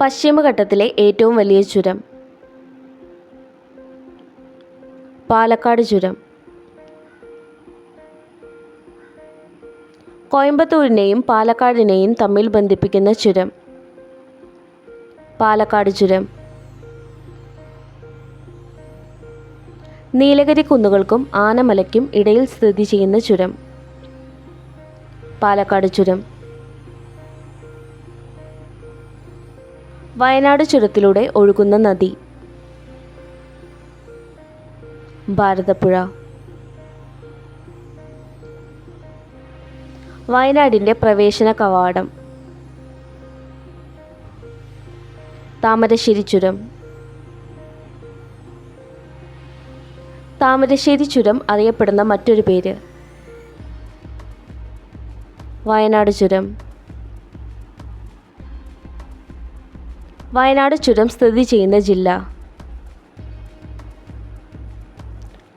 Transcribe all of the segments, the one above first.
പശ്ചിമഘട്ടത്തിലെ ഏറ്റവും വലിയ ചുരം. പാലക്കാട് ചുരം. കോയമ്പത്തൂരിനെയും പാലക്കാടിനെയും തമ്മിൽ ബന്ധിപ്പിക്കുന്ന ചുരം. പാലക്കാട് ചുരം. നീലഗിരി കുന്നുകൾക്കും ആനമലയ്ക്കും ഇടയിൽ സ്ഥിതി ചെയ്യുന്ന ചുരം. പാലക്കാട് ചുരം. വയനാട് ചുരത്തിലൂടെ ഒഴുകുന്ന നദി. ഭാരതപ്പുഴ. വയനാടിന്റെ പ്രവേശന കവാടം. താമരശ്ശേരി ചുരം. താമരശ്ശേരി ചുരം അറിയപ്പെടുന്ന മറ്റൊരു പേര്. വയനാട് ചുരം. വയനാട് ചുരം സ്ഥിതി ചെയ്യുന്ന ജില്ല?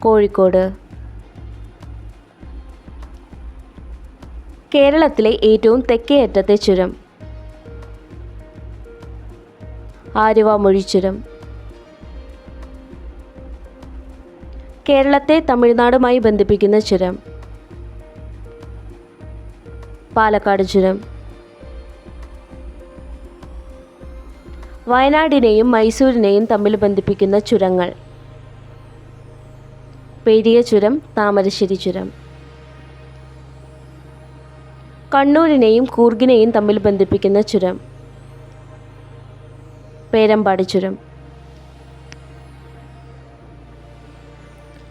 കോഴിക്കോട്. കേരളത്തിലെ ഏറ്റവും തെക്കേ അറ്റത്തെ ചുരം. ആലുവാമൊഴി ചുരം. കേരളത്തെ തമിഴ്നാടുമായി ബന്ധിപ്പിക്കുന്ന ചുരം. പാലക്കാട് ചുരം. വയനാടിനെയും മൈസൂരിനെയും തമ്മിൽ ബന്ധിപ്പിക്കുന്ന ചുരങ്ങൾ. പെരിയ ചുരം താമരശ്ശേരി ചുരം. കണ്ണൂരിനെയും കൂർഗിനെയും തമ്മിൽ ബന്ധിപ്പിക്കുന്ന ചുരം. പേരമ്പാടി ചുരം.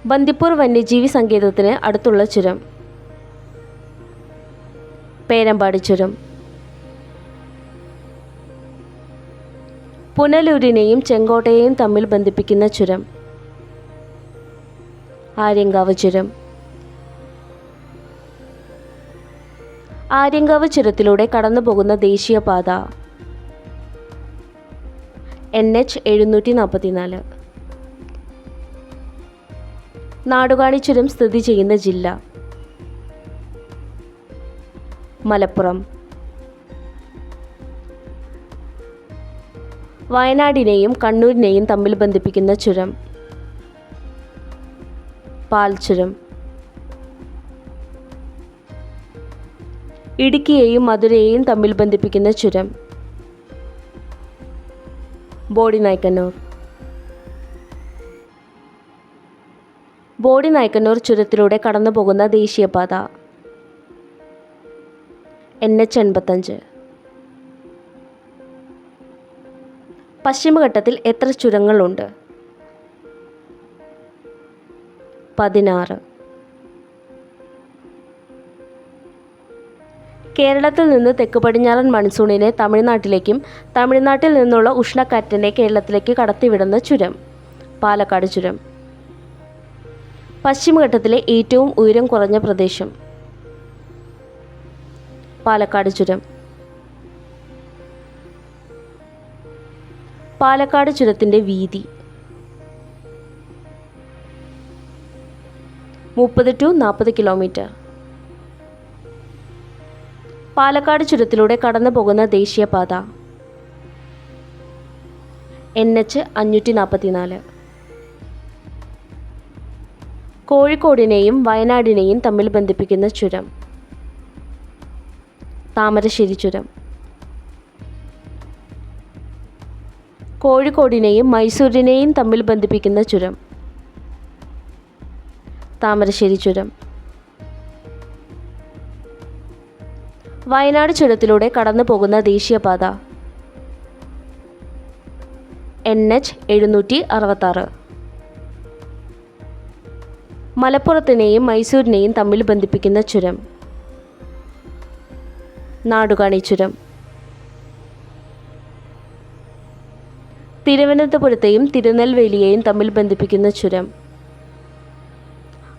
ബന്ദിപ്പൂർ വന്യജീവി സങ്കേതത്തിന് അടുത്തുള്ള ചുരം. പേരമ്പാടി ചുരം. പുനലൂരിനെയും ചെങ്കോട്ടയെയും തമ്മിൽ ബന്ധിപ്പിക്കുന്ന ചുരം. ആര്യങ്കാവ് ചുരം. ആര്യങ്കാവ് ചുരത്തിലൂടെ കടന്നുപോകുന്ന ദേശീയപാത. എൻ എച്ച് എഴുന്നൂറ്റി നാൽപ്പത്തിനാല് നാടുകാണി ചുരം സ്ഥിതി ചെയ്യുന്ന ജില്ല. മലപ്പുറം. വയനാടിനെയും കണ്ണൂരിനെയും തമ്മിൽ ബന്ധിപ്പിക്കുന്ന ചുരം. പാൽ ചുരം. ഇടുക്കിയെയും മധുരയെയും തമ്മിൽ ബന്ധിപ്പിക്കുന്ന ചുരം. ബോഡി നായ്ക്കന്നൂർ. ബോഡി നായ്ക്കന്നൂർ ചുരത്തിലൂടെ കടന്നു പോകുന്ന ദേശീയപാത. എൻ എച്ച് എൺപത്തഞ്ച് പശ്ചിമഘട്ടത്തിൽ എത്ര ചുരങ്ങളുണ്ട്? പതിനാറ്. കേരളത്തിൽ നിന്ന് തെക്ക് പടിഞ്ഞാറൻ മൺസൂണിനെ തമിഴ്നാട്ടിലേക്കും തമിഴ്നാട്ടിൽ നിന്നുള്ള ഉഷ്ണക്കാറ്റിനെ കേരളത്തിലേക്ക് കടത്തിവിടുന്ന ചുരം പാലക്കാട് ചുരം. പശ്ചിമഘട്ടത്തിലെ ഏറ്റവും ഉയരം കുറഞ്ഞ പ്രദേശം പാലക്കാട് ചുരം. പാലക്കാട് ചുരത്തിന്റെ വീതി. മുപ്പത് ടു നാൽപ്പത് കിലോമീറ്റർ. പാലക്കാട് ചുരത്തിലൂടെ കടന്നു പോകുന്ന ദേശീയപാത. എൻ എച്ച് അഞ്ഞൂറ്റി നാൽപ്പത്തിനാല് കോഴിക്കോടിനെയും വയനാടിനെയും തമ്മിൽ ബന്ധിപ്പിക്കുന്ന ചുരം. താമരശ്ശേരി ചുരം. കോഴിക്കോടിനെയും മൈസൂരിനെയും തമ്മിൽ ബന്ധിപ്പിക്കുന്ന ചുരം. താമരശ്ശേരി ചുരം. വയനാട് ചുരത്തിലൂടെ കടന്നു പോകുന്ന ദേശീയപാത. എൻ എച്ച് എഴുന്നൂറ്റി അറുപത്താറ് മലപ്പുറത്തിനെയും മൈസൂരിനെയും തമ്മിൽ ബന്ധിപ്പിക്കുന്ന ചുരം. നാടുകാണി ചുരം. തിരുവനന്തപുരത്തെയും തിരുനെൽവേലിയെയും തമ്മിൽ ബന്ധിപ്പിക്കുന്ന ചുരം.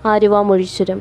ആലുവാമൊഴി ചുരം